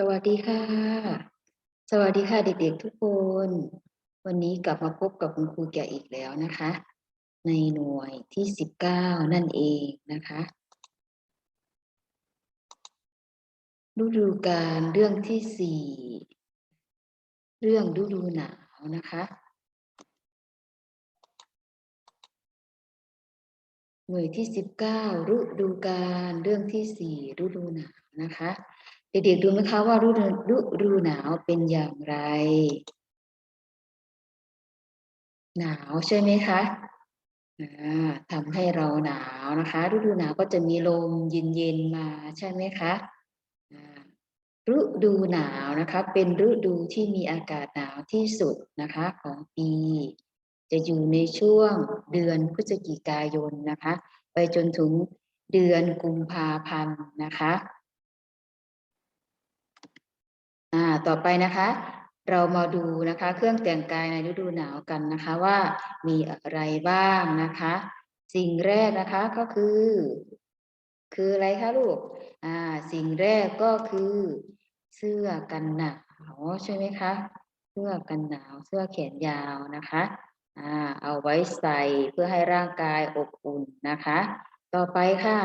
สวัสดีค่ะ สวัสดีค่ะเด็กๆทุกคน วันนี้กลับมาพบกับคุณครูแก่อีกแล้วนะคะ ในหน่วยที่สิบเก้านั่นเองนะคะฤดูกาลเรื่องที่สี่เรื่องฤดูหนาวนะคะ หน่วยที่สิบเก้าฤดูกาลเรื่องที่สี่ฤดูหนาวนะคะ เด็กๆดูไหมคะว่าฤดูฤดูหนาวเป็นอย่างไร หนาวใช่ไหมคะอ่าทำให้เราหนาวนะคะ ฤดูหนาวก็จะมีลมเย็นๆมาใช่ไหมคะฤดูหนาวนะคะ เป็นฤดูที่มีอากาศหนาวที่สุดนะคะของปี จะอยู่ในช่วงเดือนพฤศจิกายนนะคะ ไปจนถึงเดือนกุมภาพันธ์นะคะ อ่าต่อไปนะคะ เรามาดูนะคะ เครื่องแต่งกายในฤดูหนาวกันนะคะว่ามีอะไรบ้างนะคะ สิ่งแรกนะคะก็คือ คืออะไรคะลูกอ่าสิ่งแรกก็คือ เสื้อกันหนาวใช่ไหมคะเสื้อกันหนาวเสื้อแขนยาวนะคะอ่าเอาไว้ใส่เพื่อให้ร่างกายอบอุ่นนะคะ ต่อไปค่ะ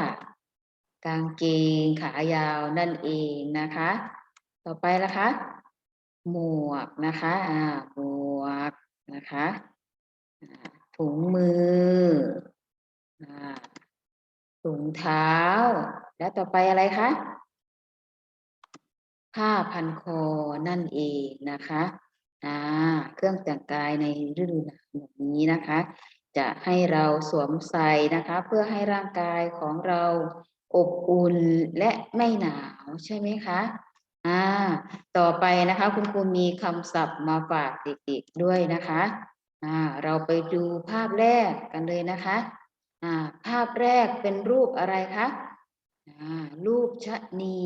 กางเกงขายาวนั่นเองนะคะ ต่อไปละคะ หมวกนะคะอ่าหมวกนะคะถุงมืออ่าถุงเท้า แล้วต่อไปอะไรคะผ้าพันคอนั่นเองนะคะอ่าเครื่องแต่งกายในฤดูหนาวแบบนี้นะคะ จะให้เราสวมใส่นะคะ เพื่อให้ร่างกายของเราอบอุ่นและไม่หนาวใช่ไหมคะ อ่าต่อไปนะคะ คุณครูมีคำศัพท์มาฝากเด็กๆด้วยนะคะอ่าเราไปดูภาพแรกกันเลยนะคะอ่าภาพแรกเป็นรูปอะไรคะอ่ารูปชะนี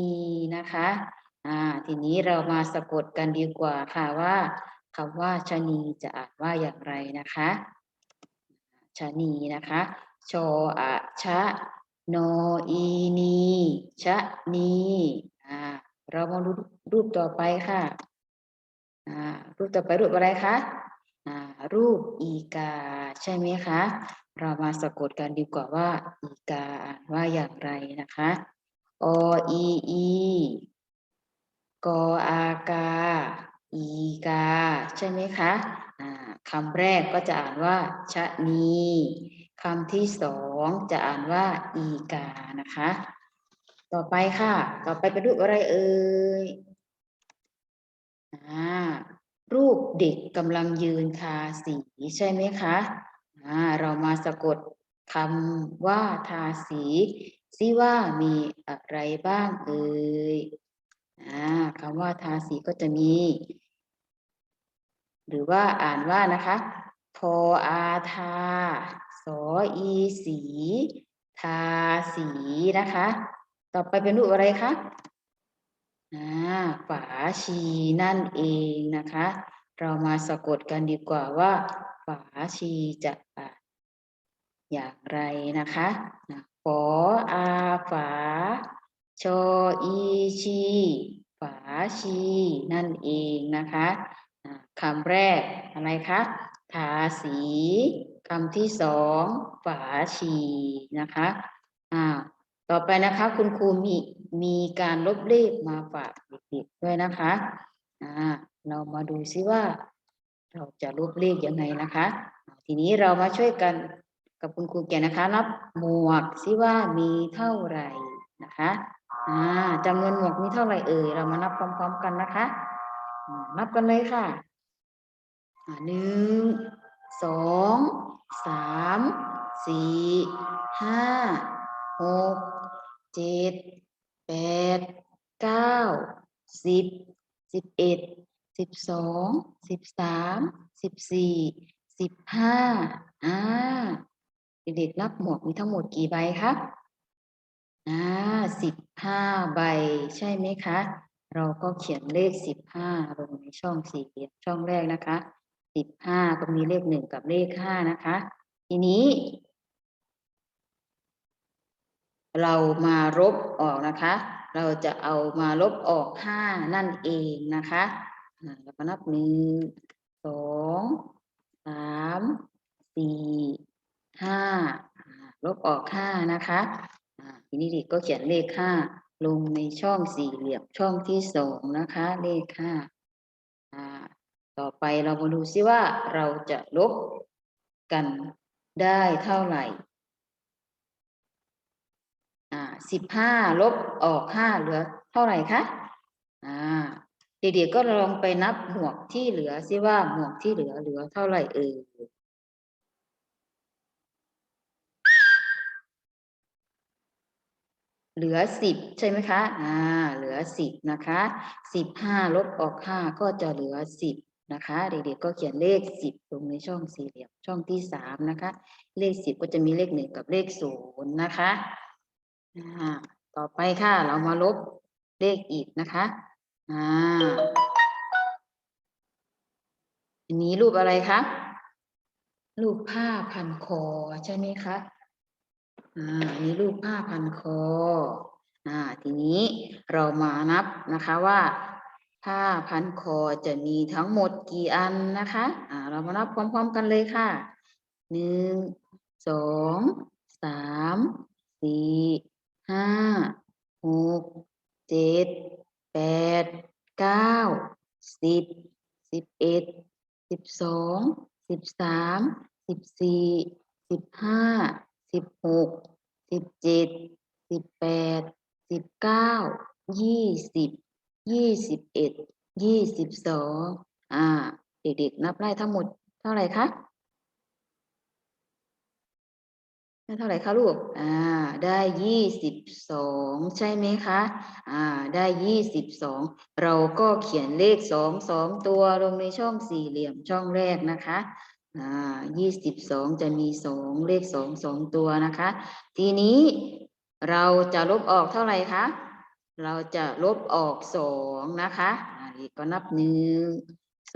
นะคะอ่าทีนี้เรามาสะกดกันดีกว่าค่ะว่าคำว่าชะนีจะอ่านว่าอย่างไรนะคะชะนีนะคะชออะชะโนอีนีชะนี เรามาดูรูปต่อไปค่ะรูปต่อไปรูปอะไรคะรูปอีกา ใช่ไหมคะ เรามาสะกดกันดีกว่าว่า อีกาอ่านว่าอย่างไรนะคะออีอีกออากา อีกา ใช่ไหมคะอ่าคำแรกก็จะอ่านว่า ชะนีคำที่สองจะอ่านว่า อีกานะคะ ต่อไปค่ะ ต่อไปเป็นรูปอะไรเอ่ยอ่ารูปเด็กกำลังยืนทาสีใช่ไหมคะอ่าเรามาสะกดคำว่าทาสีซิว่ามีอะไรบ้างเอ่ยอ่าคำว่าทาสีก็จะมี หรือว่าอ่านว่านะคะทออาทาสออีสี ทาสีนะคะ ต่อไปเป็นรูปอะไรคะอ่าฝาชีนั่นเองนะคะ เรามาสะกดกันดีกว่าว่าฝาชีจะอ่านอย่างไรนะคะฝออาฝา ชออีชีฝาชีนั่นเองนะคะคำแรกอะไรคะทาสีคำที่สองฝาชีนะคะอ่า ต่อไปนะคะ คุณครูมีมีการลบเลขมาฝากเด็กๆด้วยนะคะอ่าเรามาดูซิว่า เราจะลบเลขยังไงนะคะ ทีนี้เรามาช่วยกันกับคุณครูแก่นะคะนับหมวกซิว่ามีเท่าไหร่นะคะอ่าจำนวนหมวกมีเท่าไหร่เอ่ยเรามานับพร้อมๆกันนะคะนับกันเลยค่ะหนึ่งสองสามสี่ห้าหก เจ็ดแปดเก้าสิบสิบเอ็ดสิบสองสิบสามสิบสี่สิบห้าอ่าเด็กๆนับหมวกมีทั้งหมดกี่ใบคะอ่าสิบห้าใบใช่ไหมคะ เราก็เขียนเลขสิบห้าลงในช่องสี่เหลี่ยมช่องแรกนะคะสิบห้าก็มีเลขหนึ่งกับเลขห้านะคะ ทีนี้ เรามารบออกนะคะ เราจะเอามาลบออกห้านั่นเองนะคะเราก็นับหนึ่งสองสามสี่ห้าลบออกห้านะคะทีนี้เด็กก็เขียนเลขห้าลงในช่องสี่เหลี่ยมช่องที่สองนะคะ เลขห้าอ่าต่อไปเรามาดูซิว่าเราจะลบกันได้เท่าไหร่ อ่าสิบห้าลบออกห้าเหลือเท่าไหร่คะอ่าเด็กๆก็ลองไปนับหมวกที่เหลือซิว่าหมวกที่เหลือเหลือเท่าไหร่เอ่ยเหลือสิบใช่ไหมคะอ่าเหลือสิบนะคะสิบห้าลบออกห้าก็จะเหลือสิบนะคะ เด็กๆก็เขียนเลขสิบลงในช่องสี่เหลี่ยมช่องที่สามนะคะ เลขสิบก็จะมีเลขหนึ่งกับเลขศูนย์นะคะ ต่อไปค่ะ เรามาลบเลขอีกนะคะอ่าอันนี้รูปอะไรคะรูปผ้าพันคอใช่ไหมคะอ่าอันนี้รูปผ้าพันคออ่าทีนี้เรามานับนะคะว่าผ้าพันคอจะมีทั้งหมดกี่อันนะคะอ่าเรามานับพร้อมๆกันเลยค่ะหนึ่งสองสามสี่ ห้าหกเจ็ดแปดเก้าสิบสิบเอ็ดสิบสองสิบสามสิบสี่สิบห้าสิบหกสิบเจ็ดสิบแปดสิบเก้ายี่สิบยี่สิบเอ็ดยี่สิบสองอ่า เด็กๆ นับได้ทั้งหมดเท่าไหร่คะ ได้เท่าไหร่คะลูก อ่า ได้ยี่สิบสองใช่ไหมคะ อ่า ได้ยี่สิบสองเราก็เขียนเลขสองสองตัวลงในช่องสี่เหลี่ยมช่องแรกนะคะ อ่ายี่สิบสองจะมีสองเลขสองสองตัวนะคะ ทีนี้เราจะลบออกเท่าไหร่คะ เราจะลบออกสองนะคะอ่าอีกก็นับหนึ่ง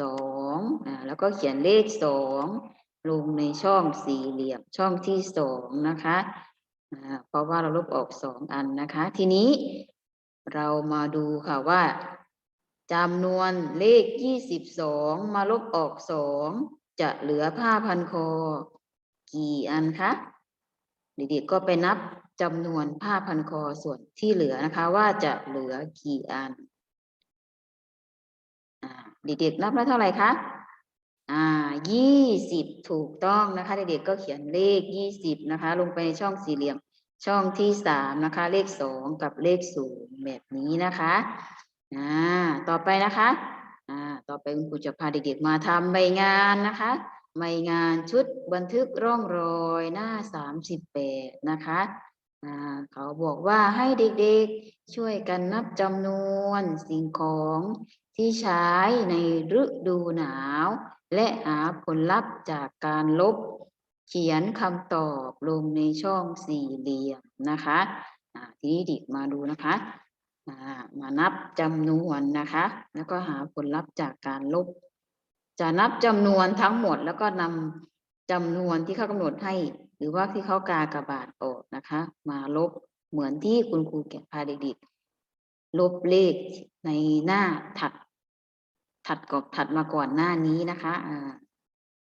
สองอ่า แล้วก็เขียนเลขสอง ลงในช่องสี่เหลี่ยมช่องที่สองนะคะเพราะว่าเราลบออกสองอันนะคะ ทีนี้เรามาดูค่ะว่าจำนวนเลขยี่สิบสองมาลบออกสองจะเหลือผ้าพันคอ กี่อันคะเด็กๆก็ไปนับจำนวนผ้าพันคอส่วนที่เหลือนะคะ ว่าจะเหลือกี่อันเด็กๆนับได้เท่าไหร่คะ อ่ายี่สิบถูกต้องนะคะเด็กๆก็เขียนเลขยี่สิบนะคะ ลงไปในช่องสี่เหลี่ยมช่องที่สามนะคะ เลขสองกับเลขศูนย์แบบนี้นะคะอ่าต่อไปนะคะอ่าต่อไปคุณครูจะพาเด็กๆมาทำใบงานนะคะใบงานชุดบันทึกร่องรอยหน้าสามสิบแปดนะคะอ่าเขาบอกว่าให้เด็กๆช่วยกันนับจำนวนสิ่งของที่ใช้ในฤดูหนาว และหาผลลัพธ์จากการลบ เขียนคำตอบลงในช่องสี่เหลี่ยมนะคะทีนี้ดิกมาดูนะคะมานับจำนวนนะคะ แล้วก็หาผลลัพธ์จากการลบ จะนับจำนวนทั้งหมดแล้วก็นำจำนวนที่เขากำหนดให้ หรือว่าที่เขากากระบาทออกนะคะ มาลบเหมือนที่คุณครูแกะพาเด็กๆลบเลขในหน้าถัด ถัดกอบถัดมาก่อนหน้านี้นะคะอ่า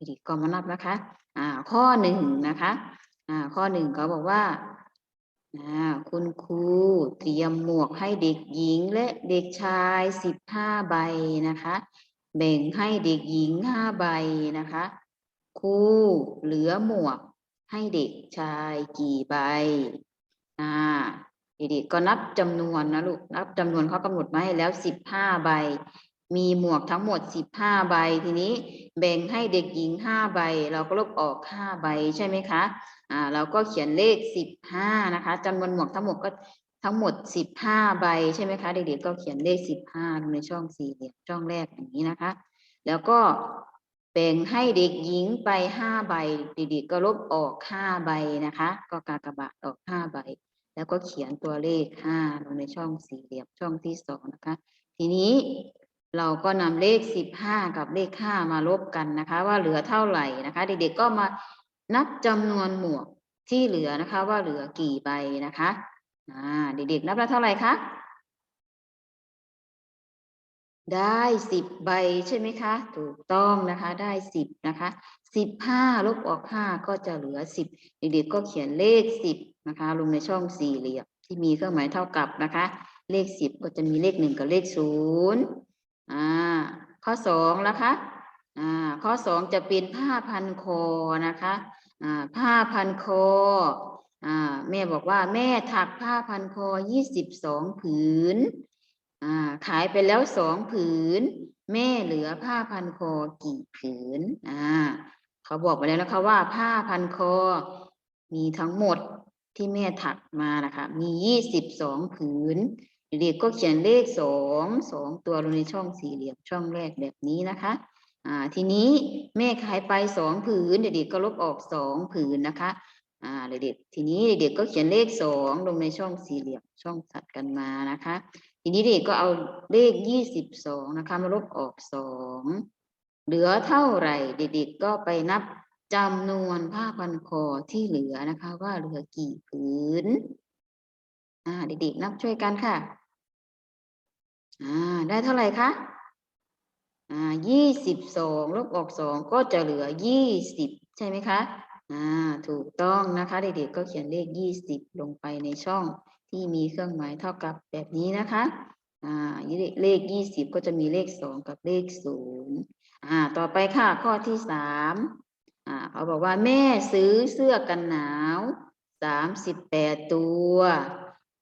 ดีก็มานับนะคะ อ่า ข้อหนึ่งนะคะ อ่า ข้อหนึ่งเขาบอกว่าอ่าคุณครูเตรียมหมวกให้เด็กหญิงและเด็กชายสิบห้าใบนะคะ แบ่งให้เด็กหญิงห้าใบนะคะครูเหลือหมวกให้เด็กชายกี่ใบอ่าเด็กๆก็นับจำนวนนะลูกนับจำนวนเขากำหนดมาให้แล้วสิบห้าใบ มีหมวกทั้งหมดสิบห้าใบ ทีนี้แบ่งให้เด็กหญิงห้าใบ เราก็ลบออกห้าใบใช่ไหมคะอ่าเราก็เขียนเลขสิบห้านะคะจำนวนหมวกทั้งหมดก็ทั้งหมดสิบห้าใบใช่ไหมคะเด็กๆก็เขียนเลขสิบห้าลงในช่องสี่เหลี่ยมช่องแรกอย่างนี้นะคะ แล้วก็แบ่งให้เด็กหญิงไปห้าใบเด็กๆก็ลบออกห้าใบนะคะ ก็กากบาทออกห้าใบ แล้วก็เขียนตัวเลขห้าลงในช่องสี่เหลี่ยมช่องที่สองนะคะ ทีนี้ เราก็นำเลขสิบห้ากับเลขห้ามาลบกันนะคะ ว่าเหลือเท่าไหร่นะคะ เด็กๆก็มานับจำนวนหมวกที่เหลือนะคะ ว่าเหลือกี่ใบนะคะอ่าเด็กๆนับได้เท่าไหร่คะได้สิบใบใช่ไหมคะ ถูกต้องนะคะ ได้สิบนะคะสิบห้าลบออกห้าก็จะเหลือสิบเด็กๆก็เขียนเลขสิบนะคะ ลงในช่องสี่เหลี่ยมที่มีเครื่องหมายเท่ากับนะคะ เลขสิบก็จะมีเลขหนึ่งกับเลขศูนย์ อ่าข้อสองนะคะอ่าข้อสองจะเป็นผ้าพันคอนะคะอ่าผ้าพันคออ่าแม่บอกว่าแม่ถักผ้าพันคอยี่สิบสองผืนอ่าขายไปแล้วสองผืน แม่เหลือผ้าพันคอกี่ผืนอ่าเขาบอกมาแล้วนะคะว่าผ้าพันคอมีทั้งหมดที่แม่ถักมานะคะ มียี่สิบสองผืน เด็กก็เขียนเลขสองสองตัวลงในช่องสี่เหลี่ยมช่องแรกแบบนี้นะคะอ่าทีนี้แม่ขายไปสองผืน เด็กๆก็ลบออกสองผืนนะคะอ่าเด็กๆทีนี้เด็กๆก็เขียนเลขสองลงในช่องสี่เหลี่ยมช่องตัดกันมานะคะ ทีนี้เด็กก็เอาเลขยี่สิบสองนะคะมาลบออกสองเหลือเท่าไหร่ เด็กๆก็ไปนับจำนวนผ้าพันคอที่เหลือนะคะ ว่าเหลือกี่ผืนอ่าเด็กๆนับช่วยกันค่ะ อ่าได้เท่าไหร่คะอ่ายี่สิบสองลบออกสองก็จะเหลือยี่สิบใช่ไหมคะอ่าถูกต้องนะคะเด็กๆก็เขียนเลขยี่สิบลงไปในช่องที่มีเครื่องหมายเท่ากับแบบนี้นะคะอ่าเลขยี่สิบก็จะมีเลขสองกับเลขศูนย์อ่าต่อไปค่ะข้อที่สามอ่าเขาบอกว่าแม่ซื้อเสื้อกันหนาวสามสิบแปดตัว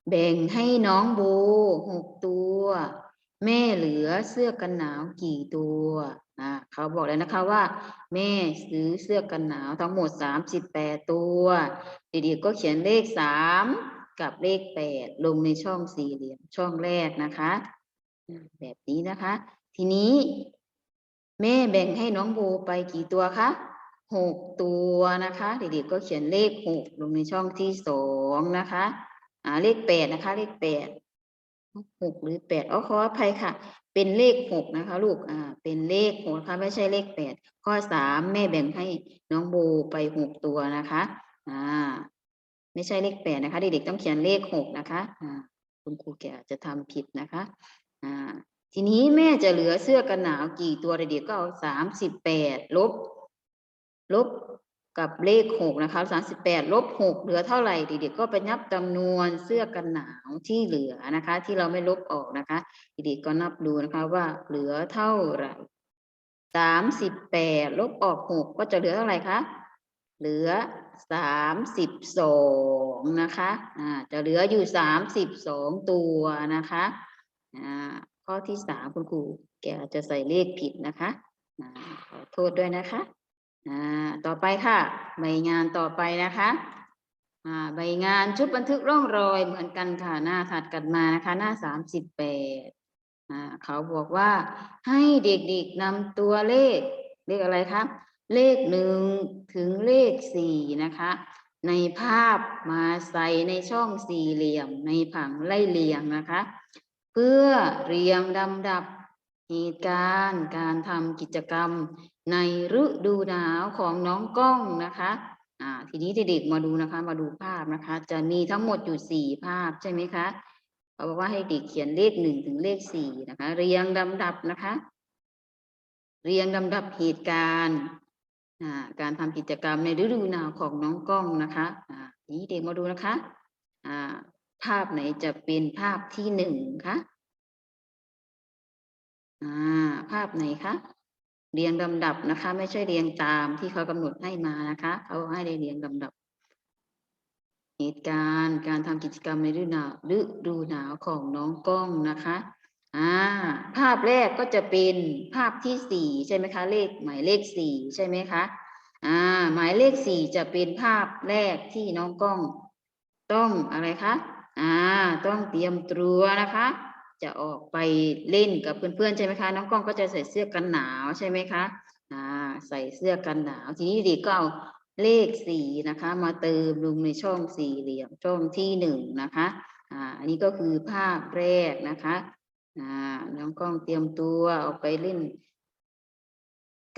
แบ่งให้น้องโบหกตัว แม่เหลือเสื้อกันหนาวกี่ตัวอ่าเขาบอกเลยนะคะว่า แม่ซื้อเสื้อกันหนาวทั้งหมดสามสิบแปดตัวเด็กๆก็เขียนเลขสามกับเลขแปดลงในช่องสี่เหลี่ยมช่องแรกนะคะ แบบนี้นะคะ ทีนี้ แม่แบ่งให้น้องโบไปกี่ตัวคะหกตัวนะคะ เด็กๆก็เขียนเลขหกลงในช่องที่สองนะคะ อ่าเลขแปดนะคะ เลขแปด หกหรือแปดอ๋อขออภัยค่ะ เป็นเลขหกนะคะ ลูกอ่าเป็นเลขหกนะคะไม่ใช่เลขแปดข้อสามแม่แบ่งให้น้องโบไปหกตัวนะคะอ่าไม่ใช่เลขแปดนะคะ เด็กๆต้องเขียนเลขหกนะคะอ่าคุณครูแกจะทำผิดนะคะอ่าทีนี้แม่จะเหลือเสื้อกันหนาวกี่ตัวเด็กๆก็เอาสามสิบแปดลบ ลบ กับเลขหกนะคะสามสิบแปดลบหกเหลือเท่าไหร่เด็กๆก็ไปนับจำนวนเสื้อกันหนาวที่เหลือนะคะ ที่เราไม่ลบออกนะคะเด็กๆก็นับดูนะคะว่าเหลือเท่าไหร่สามสิบแปดลบออกหกก็จะเหลือเท่าไหร่คะเหลือสามสิบสองนะคะอ่าจะเหลืออยู่สามสิบสองตัวนะคะอ่าข้อที่สามคุณครูแกอาจจะใส่เลขผิดนะคะขอโทษด้วยนะคะ อ่าต่อไปค่ะ ใบงานต่อไปนะคะอ่าใบงานชุดบันทึกร่องรอยเหมือนกันค่ะหน้าถัดกันมานะคะ หน้าสามสิบแปดอ่าเขาบอกว่าให้เด็กๆนำตัวเลขเลขอะไรครับ เลขหนึ่งถึงเลขสี่นะคะ ในภาพมาใส่ในช่องสี่เหลี่ยม ในผังไล่เรียงนะคะ เพื่อเรียงลำดับเหตุการณ์การทำกิจกรรม ในฤดูหนาวของน้องกล้องนะคะอ่าทีนี้เด็กๆมาดูนะคะ มาดูภาพนะคะ จะมีทั้งหมดอยู่สี่ภาพใช่ไหมคะเขาบอกว่าให้เด็กเขียนเลขหนึ่งถึงเลขสี่นะคะ เรียงลำดับนะคะ เรียงลำดับเหตุการณ์อ่าการทำกิจกรรมในฤดูหนาวของน้องกล้องนะคะอ่าทีนี้เด็กมาดูนะคะอ่าภาพไหนจะเป็นภาพที่หนึ่งคะอ่าภาพไหนคะ เรียงลำดับนะคะ ไม่ใช่เรียงตามที่เขากำหนดให้มานะคะ เขาให้ได้เรียงลำดับ เหตุการณ์การทำกิจกรรมในฤดูหนาวฤดูหนาวของน้องกล้องนะคะอ่าภาพแรกก็จะเป็นภาพที่สี่ใช่ไหมคะ เลขหมายเลขสี่ใช่ไหมคะอ่าหมายเลขสี่จะเป็นภาพแรกที่น้องกล้อง ต้องอะไรคะอ่าต้องเตรียมตัวนะคะ จะออกไปเล่นกับเพื่อนๆใช่ไหมคะน้องกล้องก็จะใส่เสื้อกันหนาวใช่ไหมคะอ่าใส่เสื้อกันหนาว ทีนี้ด็กก็เอาเลขสีนะคะ มาเติมลงในช่องสี่เหลี่ยมช่องที่หนึ่งนะคะอ่าอันนี้ก็คือภาพแรกนะคะอ่าน้องกล้องเตรียมตัวออกไปเล่น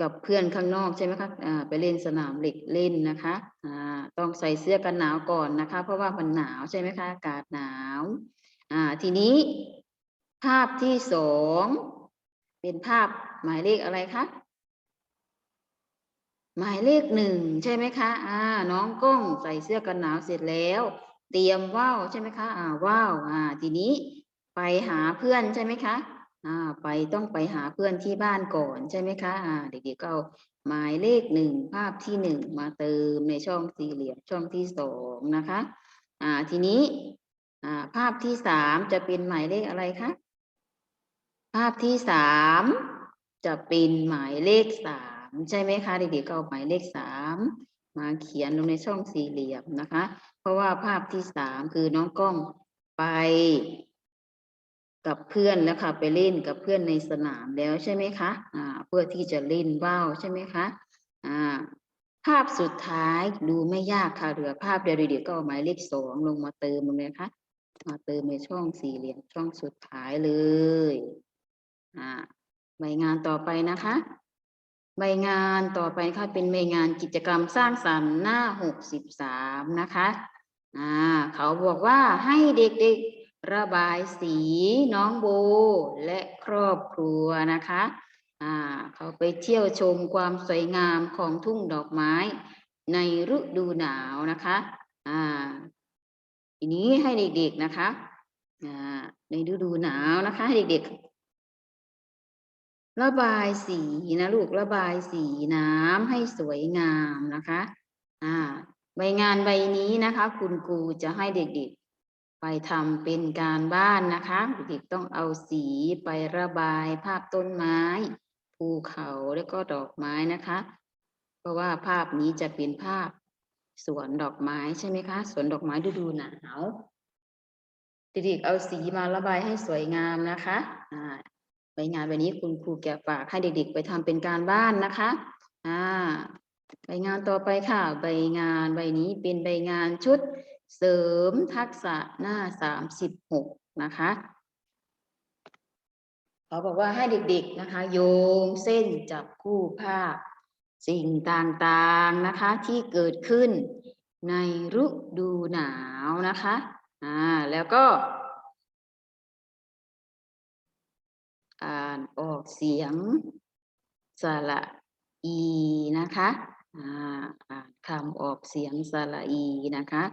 กับเพื่อนข้างนอกใช่ไหมคะอ่าไปเล่นสนามเหล็กเล่นนะคะอ่าต้องใส่เสื้อกันหนาวก่อนนะคะ เพราะว่ามันหนาวใช่ไหมคะอากาศหนาวอ่าทีนี้ ภาพที่สองเป็นภาพหมายเลขอะไรคะหมายเลขหนึ่งใช่ไหมคะอ่า น้องก้องใส่เสื้อกันหนาวเสร็จแล้ว เตรียมว่าวใช่ไหมคะ อ่าว่าวอ่า ทีนี้ไปหาเพื่อนใช่ไหมคะ อ่า ไปต้องไปหาเพื่อนที่บ้านก่อนใช่ไหมคะ อ่า เด็กๆก็เอาหมายเลขหนึ่งภาพที่หนึ่งมาเติมในช่องสี่เหลี่ยมช่องที่สองนะคะ อ่า ทีนี้ อ่า ภาพที่สามจะเป็นหมายเลขอะไรคะ ภาพที่สามจะเป็นหมายเลขสามใช่ไหมคะเด็กๆก็เอาหมายเลขสามมาเขียนลงในช่องสี่เหลี่ยมนะคะ เพราะว่าภาพที่สามคือน้องกล้องไป กับเพื่อนแล้วค่ะไปเล่นกับเพื่อนในสนามแล้วใช่ไหมคะอ่าเพื่อที่จะเล่นว่าวใช่ไหมคะอ่าภาพสุดท้ายดูไม่ยากค่ะเหลือภาพเดียวเด็กๆก็เอาหมายเลขสองลงมาเติมลงเลยนะคะมาเติมในช่องสี่เหลี่ยมช่องสุดท้ายเลย ใบงานต่อไปนะคะ ใบงานต่อไปค่ะเป็นใบงานกิจกรรมสร้างสรรค์หน้าหกสิบสามนะคะอ่าเขาบอกว่าให้เด็กๆระบายสีน้องโบและครอบครัวนะคะอ่าเขาไปเที่ยวชมความสวยงามของทุ่งดอกไม้ในฤดูหนาวนะคะอ่าทีนี้ให้เด็กๆนะคะในฤดูหนาวนะคะให้เด็กๆ ระบายสีนะลูกระบายสีน้ำให้สวยงามนะคะอ่าใบงานใบนี้นะคะ คุณครูจะให้เด็กๆ ไปทำเป็นการบ้านนะคะ เด็กๆต้องเอาสีไประบายภาพต้นไม้ ภูเขาแล้วก็ดอกไม้นะคะ เพราะว่าภาพนี้จะเป็นภาพสวนดอกไม้ใช่ไหมคะสวนดอกไม้ฤดูหนาวเด็กๆเอาสีมาระบายให้สวยงามนะคะ อ่าใบงานใบนี้คุณครูแกฝากให้เด็ก ๆ ไปทำเป็นการบ้านนะคะอ่าใบงานต่อไปค่ะ ใบงานใบนี้เป็นใบงานชุดเสริมทักษะหน้าสามสิบหกนะคะเขาบอกว่าให้เด็กๆนะคะ โยงเส้นจับคู่ภาพ สิ่งต่างๆนะคะที่เกิดขึ้นในฤดูหนาวนะคะอ่าแล้วก็ อ่านออกเสียงสระอีนะคะอ่าอ่านคำออกเสียงสระอีนะคะ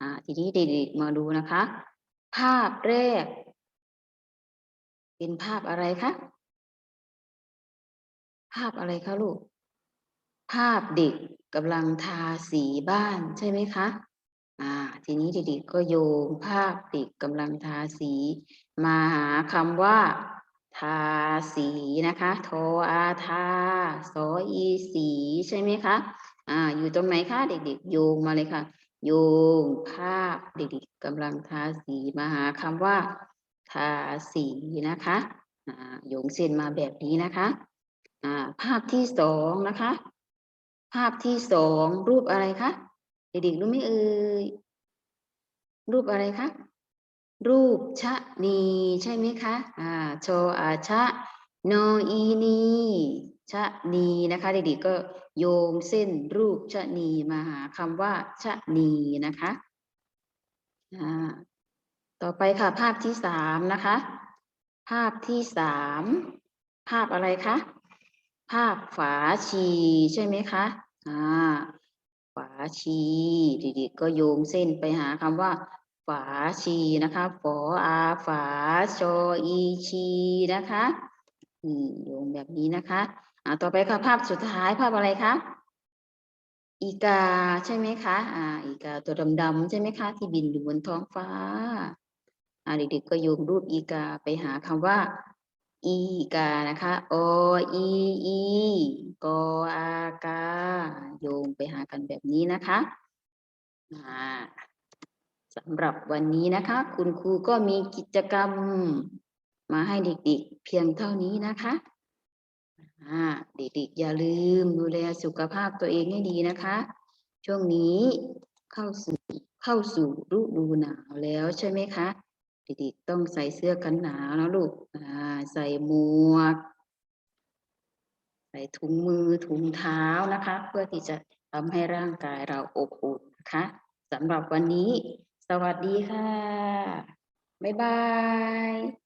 อ่าทีนี้เด็กๆมาดูนะคะ ภาพแรก เป็นภาพอะไรคะภาพอะไรคะลูก ภาพเด็กกำลังทาสีบ้านใช่ไหมคะ อ่า ทีนี้เด็กๆก็โยงภาพเด็กกำลังทาสี มาหาคำว่า ทาสีนะคะ โทอาทาสอีสีใช่ไหมคะอ่าอยู่ตรงไหนคะเด็กๆโยงมาเลยค่ะ โยงภาพเด็กๆกำลังทาสีมาหาคำว่า ทาสีนะคะอ่าโยงเส้นมาแบบนี้นะคะอ่าภาพที่สองนะคะ ภาพที่สองรูปอะไรคะเด็กๆรู้ไหมเอ่ยรูปอะไรคะ รูปชะนีใช่ไหมคะอ่าโชอาชะโนอีนีชะนีนะคะเด็กๆก็โยงเส้นรูปชะนีมาหาคำว่าชะนีนะคะอ่าต่อไปค่ะภาพที่สามนะคะ ภาพที่สามภาพอะไรคะภาพฝาชีใช่ไหมคะอ่าฝาชีเด็กๆก็โยงเส้นไปหาคำว่า ฝาชีนะคะฝออาฝาโชอีชีนะคะอืมโยงแบบนี้นะคะอ่าต่อไปค่ะภาพสุดท้ายภาพอะไรคะอีกาใช่ไหมคะอ่าอีกาตัวดำๆใช่ไหมคะ ที่บินอยู่บนท้องฟ้าอ่าเด็กๆก็โยงรูปอีกาไปหาคำว่า อีกานะคะโออีอีกออากาโยงไปหากันแบบนี้นะคะอ่า สำหรับวันนี้นะคะ คุณครูก็มีกิจกรรมมาให้เด็กๆ เพียงเท่านี้นะคะเด็กๆอย่าลืมดูแลสุขภาพตัวเองให้ดีนะคะ ช่วงนี้เข้าสู่เข้าสู่ฤดูหนาวแล้วใช่ไหมคะ เด็กๆต้องใส่เสื้อกันหนาวนะลูกใส่หมวก ใส่ถุงมือถุงเท้านะคะ เพื่อที่จะทำให้ร่างกายเราอบอุ่นนะคะสำหรับวันนี้ สวัสดีค่ะ บ๊ายบาย